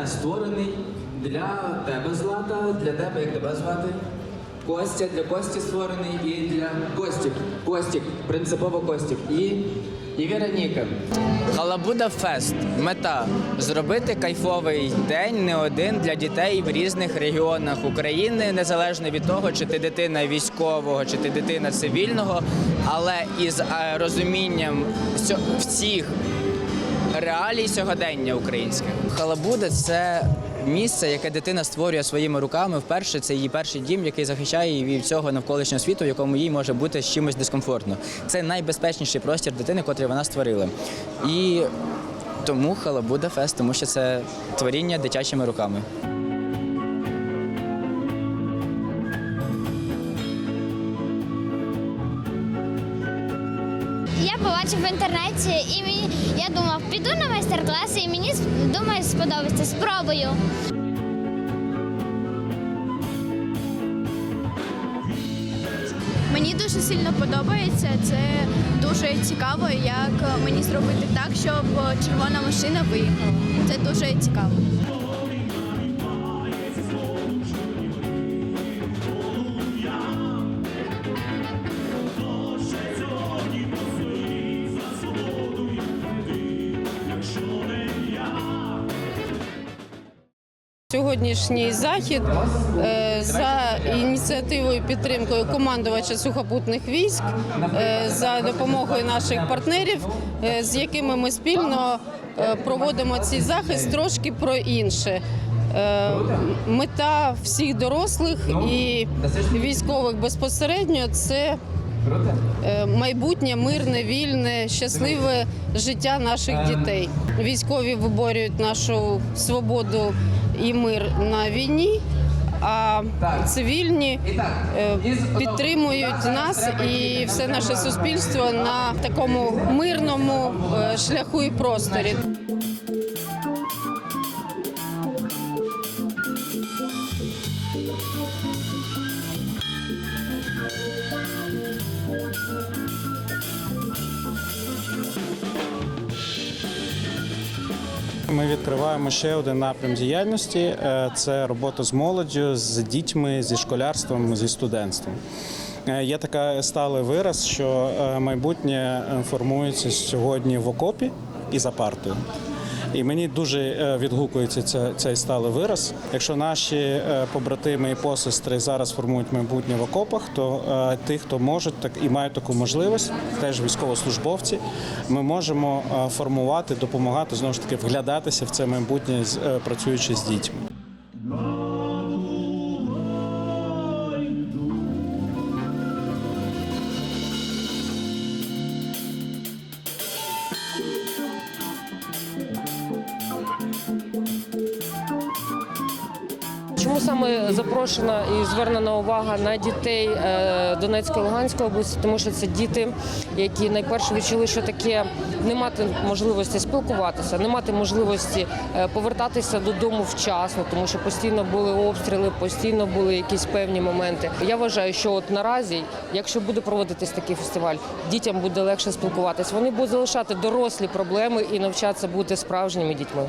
фест створений для тебе, Злата, для тебе, як тебе звати? Костя, для Кості створений і для Костік. Костік, принципово Костік. І, і Вероніка. Халабуда Фест. Мета зробити кайфовий день не один для дітей в різних регіонах України, незалежно від того, чи ти дитина військового, чи ти дитина цивільного, але із е, розумінням всіх реалій сьогодення українських. Халабуда це місце, яке дитина створює своїми руками. Вперше це її перший дім, який захищає її від всього навколишнього світу, в якому їй може бути з чимось дискомфортно. Це найбезпечніший простір дитини, котрий вона створила. І тому Халабуда Фест, тому що це творіння дитячими руками. Побачив в інтернеті і мені я думав, піду на майстер-класи і мені думаю, сподобається. Спробую. Мені дуже сильно подобається. Це дуже цікаво, як мені зробити так, щоб червона машина виїхала. Це дуже цікаво. Сьогоднішній захід е, за ініціативою підтримкою командувача сухопутних військ е, за допомогою наших партнерів, е, з якими ми спільно проводимо цей захист трошки про інше. Мета всіх дорослих і військових безпосередньо це майбутнє мирне, вільне, щасливе життя наших дітей. Військові виборюють нашу свободу і мир на війні. А цивільні е, підтримують нас і все наше суспільство на такому мирному е, шляху і просторі. Ми відкриваємо ще один напрям діяльності Е, це робота з молоддю, з дітьми, зі школярством, зі студентством. Е, Є така сталий вираз, що е, майбутнє формується сьогодні в окопі і за партою. І мені дуже е, відгукується ця- цей сталий вираз. Якщо наші е, побратими і посестри зараз формують майбутнє в окопах, то е, ті, хто можуть так і мають таку можливість, теж військовослужбовці, ми можемо формувати, допомагати знову ж таки вглядатися в це майбутнє, працюючи з дітьми. Чому саме запрошена і звернена увага на дітей е, Донецької Луганської області? Тому що це діти, які найперше відчули, що таке не мати можливості спілкуватися, не мати можливості е, повертатися додому вчасно, тому що постійно були обстріли, постійно були якісь певні моменти. Я вважаю, що от наразі, якщо буде проводитись такий фестиваль, дітям буде легше спілкуватися. Вони будуть залишати дорослі проблеми і навчатися бути справжніми дітьми.